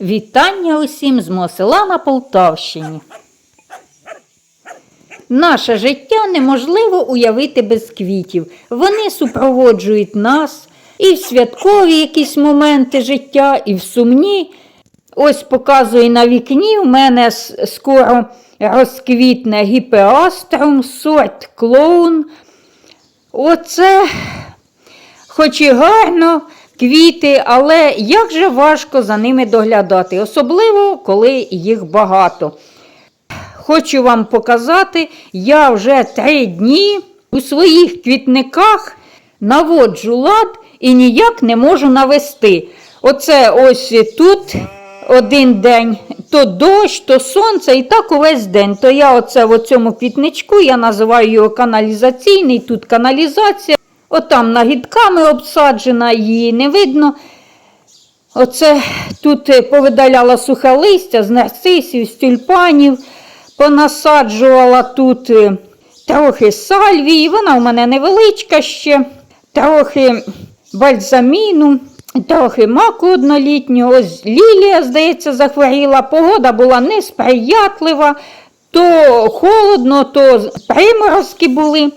Вітання усім з мого на Полтавщині. Наше життя неможливо уявити без квітів. Вони супроводжують нас і в святкові якісь моменти життя, і в сумні. Ось показую на вікні, у мене скоро розквітне гіпеаструм, сорт клоун. Оце хоч і гарно, квіти, але як же важко за ними доглядати, особливо коли їх багато. Хочу вам показати, я вже три дні у своїх квітниках наводжу лад і ніяк не можу навести. Оце ось тут один день, то дощ, то сонце, і так увесь день. То я оце в цьому квітничку, я називаю його каналізаційний, тут каналізація. Отам нагідками обсаджена, її не видно. Оце тут е, повидаляла сухе листя з нарцисів, з тюльпанів, понасаджувала тут е, трохи сальвії, вона у мене невеличка ще, трохи бальзаміну, трохи маку однолітнього. Ось лілія, здається, захворіла. Погода була несприятлива, то холодно, то приморозки були.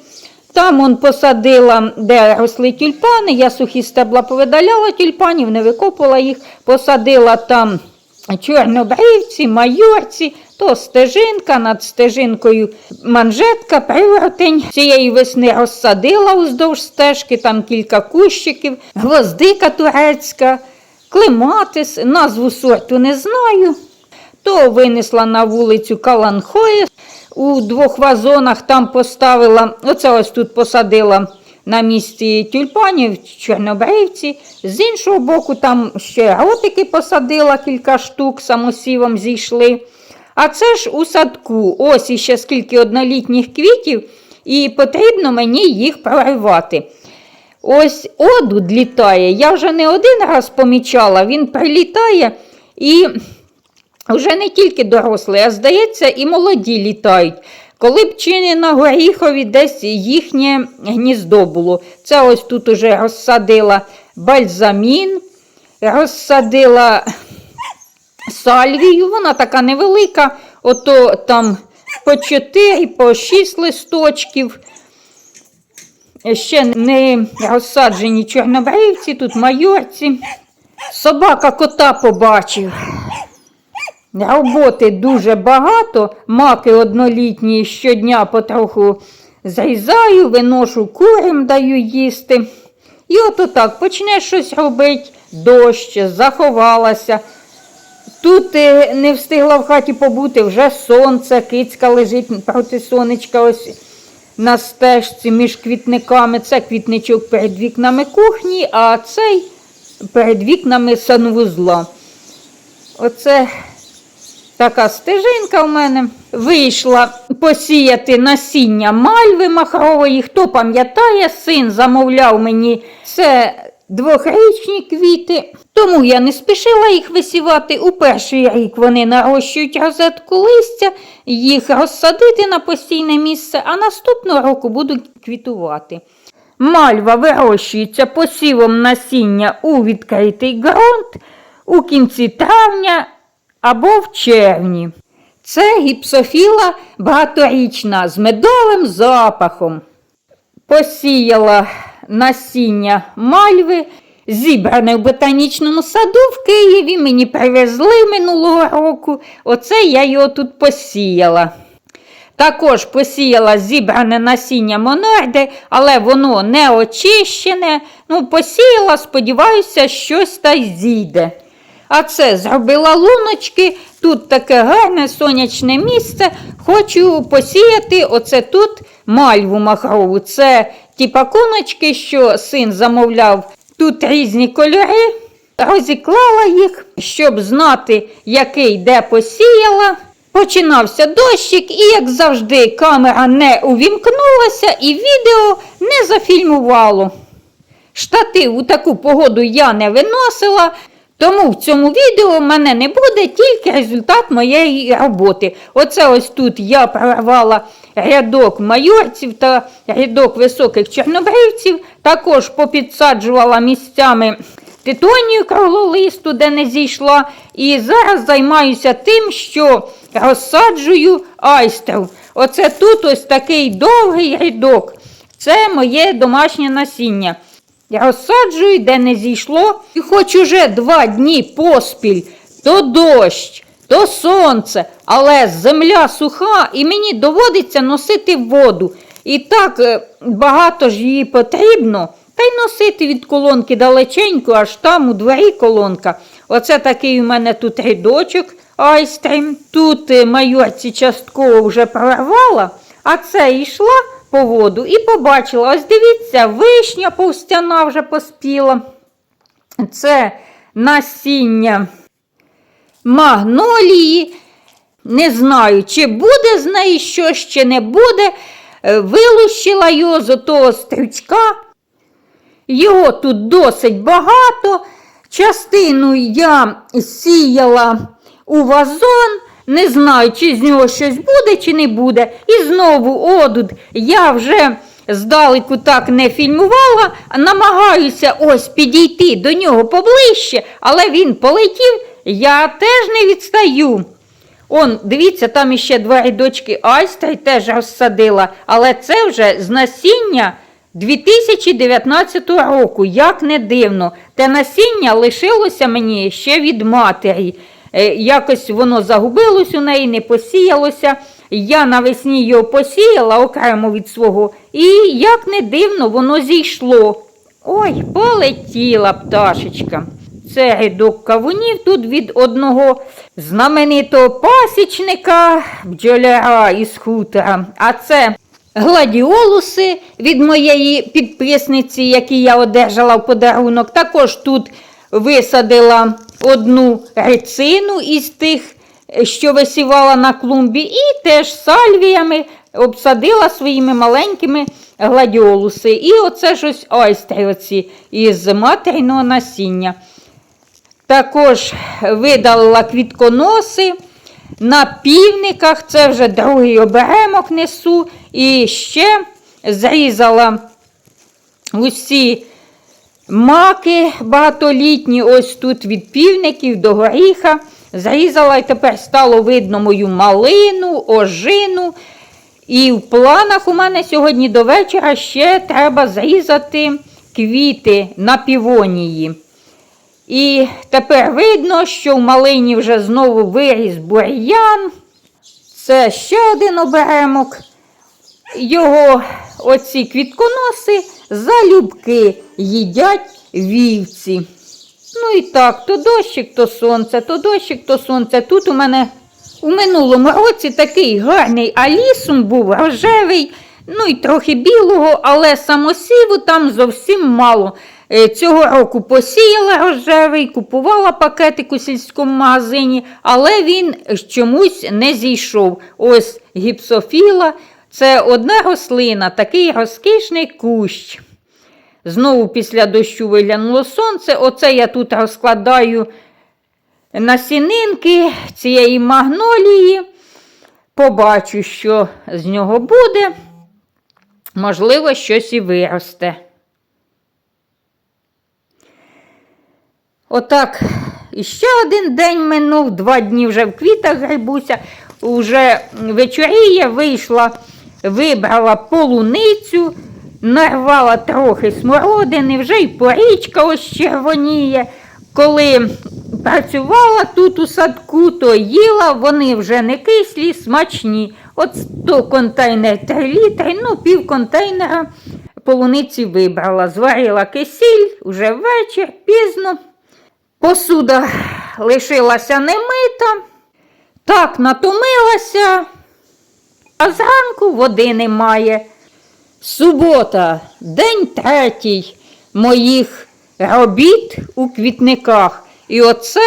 Там он посадила, де росли тюльпани, я сухі стебла повидаляла тюльпанів, не викопувала їх, посадила там чорнобривці, майорці, то стежинка, над стежинкою манжетка, приворотень. Цієї весни розсадила уздовж стежки, там кілька кущиків, гвоздика турецька, клематис, назву сорту не знаю. То винесла на вулицю Каланхої, у двох вазонах там поставила, оце ось тут посадила на місці тюльпанів, чорнобривці. З іншого боку, там ще ротики посадила кілька штук, самосівом зійшли. А це ж у садку, ось іще скільки однолітніх квітів, і потрібно мені їх проривати. Ось одуд літає, я вже не один раз помічала, він прилітає і вже не тільки дорослі, а здається, і молоді літають. Коли б чи не на горіхові десь їхнє гніздо було. Це ось тут уже розсадила бальзамін, розсадила сальвію, вона така невелика, ото там по 4, по 6 листочків. Ще не розсаджені чорнобривці, тут майорці. Собака кота побачив. Роботи дуже багато, маки однолітні щодня потроху зрізаю, виношу курям, даю їсти. І от отак почнеш щось робити, дощ, заховалася. Тут е, не встигла в хаті побути, вже сонце, кицька лежить проти сонечка ось на стежці між квітниками. Це квітничок перед вікнами кухні, а цей перед вікнами санвузла. Оце така стежинка в мене. Вийшла посіяти насіння мальви махрової. Хто пам'ятає, син замовляв мені це двохрічні квіти, тому я не спішила їх висівати. У перший рік вони нарощують розетку листя, їх розсадити на постійне місце, а наступного року будуть квітувати. Мальва вирощується посівом насіння у відкритий ґрунт у кінці травня або в червні. Це гіпсофіла багаторічна з медовим запахом. Посіяла насіння мальви, зібране в ботанічному саду в Києві. Мені привезли минулого року. Оце я його тут посіяла. Також посіяла зібране насіння монарди, але воно не очищене. Ну, посіяла, сподіваюся, щось та й зійде. А це зробила луночки, тут таке гарне сонячне місце. Хочу посіяти оце тут мальву махрову. Це ті пакуночки, що син замовляв. Тут різні кольори. Розіклала їх, щоб знати, який де посіяла. Починався дощик, і, як завжди, камера не увімкнулася і відео не зафільмувало. Штатив у таку погоду я не виносила, тому в цьому відео в мене не буде тільки результат моєї роботи. Оце ось тут я прорвала рядок майорців та рядок високих чорнобривців, також попідсаджувала місцями титонію круглолисту, де не зійшла. І зараз займаюся тим, що розсаджую айстру. Оце тут ось такий довгий рядок. Це моє домашнє насіння. Я розсаджую, де не зійшло, і хоч уже два дні поспіль, то дощ, то сонце, але земля суха, і мені доводиться носити воду. І так е, багато ж її потрібно, та й носити від колонки далеченько, аж там у дворі колонка. Оце такий у мене тут рядочок айстрим. Тут е, майорці частково вже прорвала, а це йшла по воду і побачила, ось дивіться, вишня повстяна вже поспіла. Це насіння магнолії. Не знаю, чи буде з неї щось, чи не буде. Е, Вилущила його з отого стрючка. Його тут досить багато. Частину я сіяла у вазон. Не знаю, чи з нього щось буде, чи не буде. І знову одуд я вже здалеку так не фільмувала, намагаюся ось підійти до нього поближче, але він полетів, я теж не відстаю. Он, дивіться, там іще два рядочки айстри теж розсадила, але це вже з насіння 2019 року, як не дивно. Те насіння лишилося мені ще від матері. Е, Якось воно загубилось у неї, не посіялося. Я навесні його посіяла окремо від свого, і як не дивно, воно зійшло. Ой, полетіла пташечка. Це рядок кавунів тут від одного знаменитого пасічника бджоляра із хутора. А це гладіолуси від моєї підписниці, які я одержала в подарунок. Також тут висадила одну рецину із тих, що висівала на клумбі, і теж сальвіями обсадила своїми маленькими гладіолуси. І оце ж ось із материного насіння. Також видалила квітконоси на півниках, це вже другий оберемок несу. І ще зрізала усі маки багатолітні, ось тут від півників до горіха. Зрізала і тепер стало видно мою малину, ожину. І в планах у мене сьогодні до вечора ще треба зрізати квіти на півонії. І тепер видно, що в малині вже знову виріс бур'ян. Це ще один оберемок. Його оці квітконоси залюбки їдять вівці. Ну і так, то дощик, то сонце, то дощик, то сонце. Тут у мене у минулому році такий гарний алісум був рожевий, ну і трохи білого, але самосіву там зовсім мало. Е, Цього року посіяла рожевий, купувала пакетик у сільському магазині, але він чомусь не зійшов. Ось гіпсофіла. Це одна рослина, такий розкішний кущ. Знову після дощу виглянуло сонце. Оце я тут розкладаю насінинки цієї магнолії. Побачу, що з нього буде. Можливо, щось і виросте. Отак, іще один день минув, два дні вже в квітах грибуся, уже вечоріє вийшла, вибрала полуницю, нарвала трохи смородини, вже й порічка ось червоніє. Коли працювала тут у садку, то їла, вони вже не кислі, смачні. От то контейнер 3 літри, ну пів контейнера полуниці вибрала. Зварила кисіль, уже вечір, пізно. Посуда лишилася немита, так натомилася, а зранку води немає. Субота, день третій моїх робіт у квітниках. І оце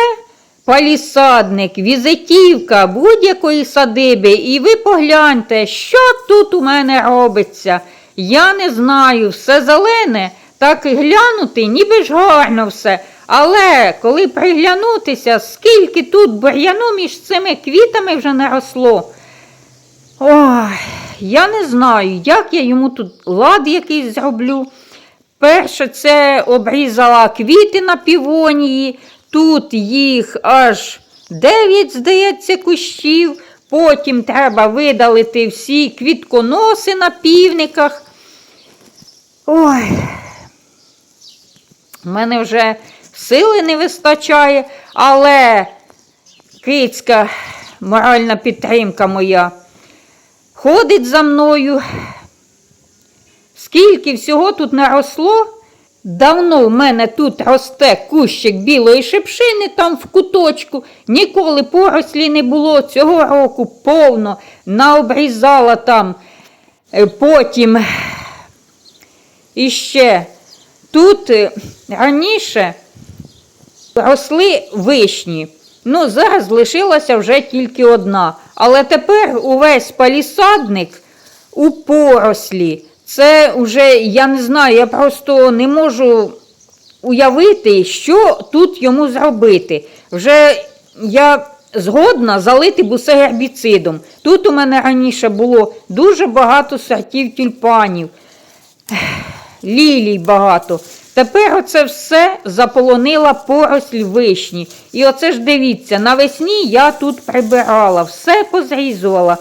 палісадник, візитівка будь-якої садиби. І ви погляньте, що тут у мене робиться. Я не знаю, все зелене, так і глянути, ніби ж гарно все. Але коли приглянутися, скільки тут бур'яну між цими квітами вже наросло. Ой, я не знаю, як я йому тут лад якийсь зроблю. Перше це обрізала квіти на півонії. Тут їх аж 9, здається, кущів. Потім треба видалити всі квітконоси на півниках. Ой, в мене вже сили не вистачає, але кицька, моральна підтримка моя, ходить за мною. Скільки всього тут наросло? Давно в мене тут росте кущик білої шипшини там в куточку. Ніколи порослі не було. Цього року повно наобрізала там. Е, Потім іще тут е, раніше росли вишні. Ну, зараз лишилася вже тільки одна. Але тепер увесь палісадник у порослі. Це вже, я не знаю, я просто не можу уявити, що тут йому зробити. Вже я згодна залити бусе гербіцидом. Тут у мене раніше було дуже багато сортів тюльпанів, лілій багато. Тепер оце все заполонила поросль вишні. І оце ж дивіться, навесні я тут прибирала, все позрізувала.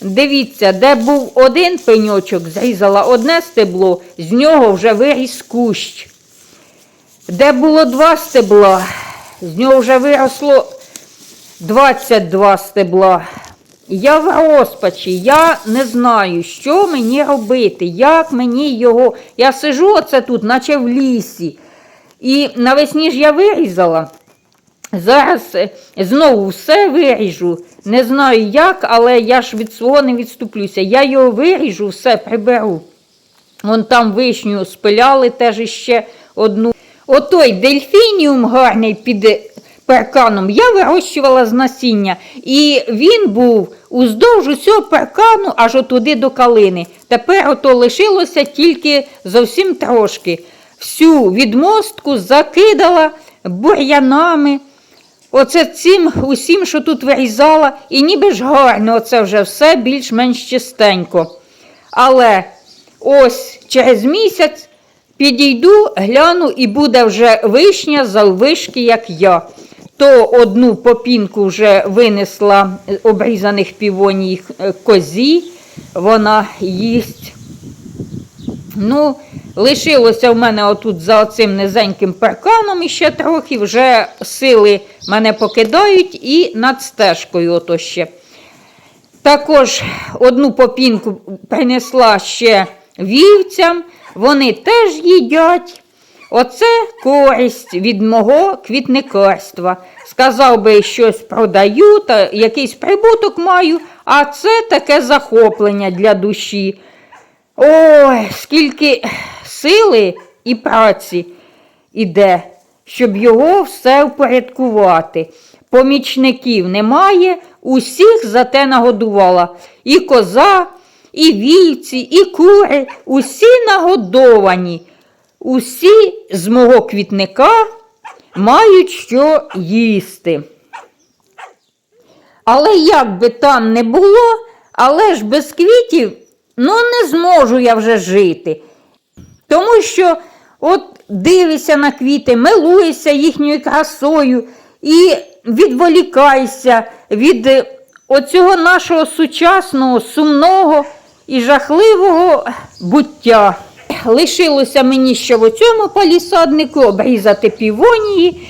Дивіться, де був один пеньочок, зрізала одне стебло, з нього вже виріс кущ. Де було два стебла, з нього вже виросло 22 стебла. Я в розпачі, я не знаю, що мені робити, як мені його. Я сижу оце тут, наче в лісі. І навесні ж я вирізала. Зараз е, знову все виріжу. Не знаю як, але я ж від свого не відступлюся. Я його виріжу, все приберу. Вон там вишню спиляли теж іще одну. Отой дельфініум гарний під парканом я вирощувала з насіння. І він був уздовж усього паркану аж отуди до калини. Тепер ото лишилося тільки зовсім трошки. Всю відмостку закидала бур'янами. Оце цим усім, що тут вирізала, і ніби ж гарно, оце вже все більш-менш чистенько. Але ось через місяць підійду, гляну, і буде вже вишня заввишки, як я. То одну попінку вже винесла е, обрізаних півоній е, козі, вона їсть. Ну, лишилося в мене отут за оцим низеньким парканом іще трохи, вже сили мене покидають і над стежкою ото ще. Також одну попінку принесла ще вівцям, вони теж їдять. Оце користь від мого квітникарства. Сказав би, щось продаю, та якийсь прибуток маю, а це таке захоплення для душі. Ой, скільки сили і праці іде, щоб його все впорядкувати. Помічників немає, усіх за те нагодувала. І коза, і вівці, і кури, усі нагодовані. Усі з мого квітника мають що їсти. Але як би там не було, але ж без квітів ну не зможу я вже жити. Тому що от дивишся на квіти, милуєшся їхньою красою і відволікайся від е, оцього нашого сучасного, сумного і жахливого буття. Лишилося мені ще в цьому палісаднику обрізати півонії.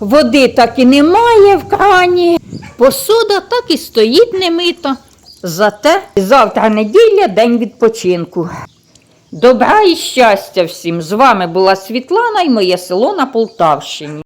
Води так і немає в крані. Посуда так і стоїть немита. Зате завтра неділя, день відпочинку. Добра і щастя всім! З вами була Світлана і моє село на Полтавщині.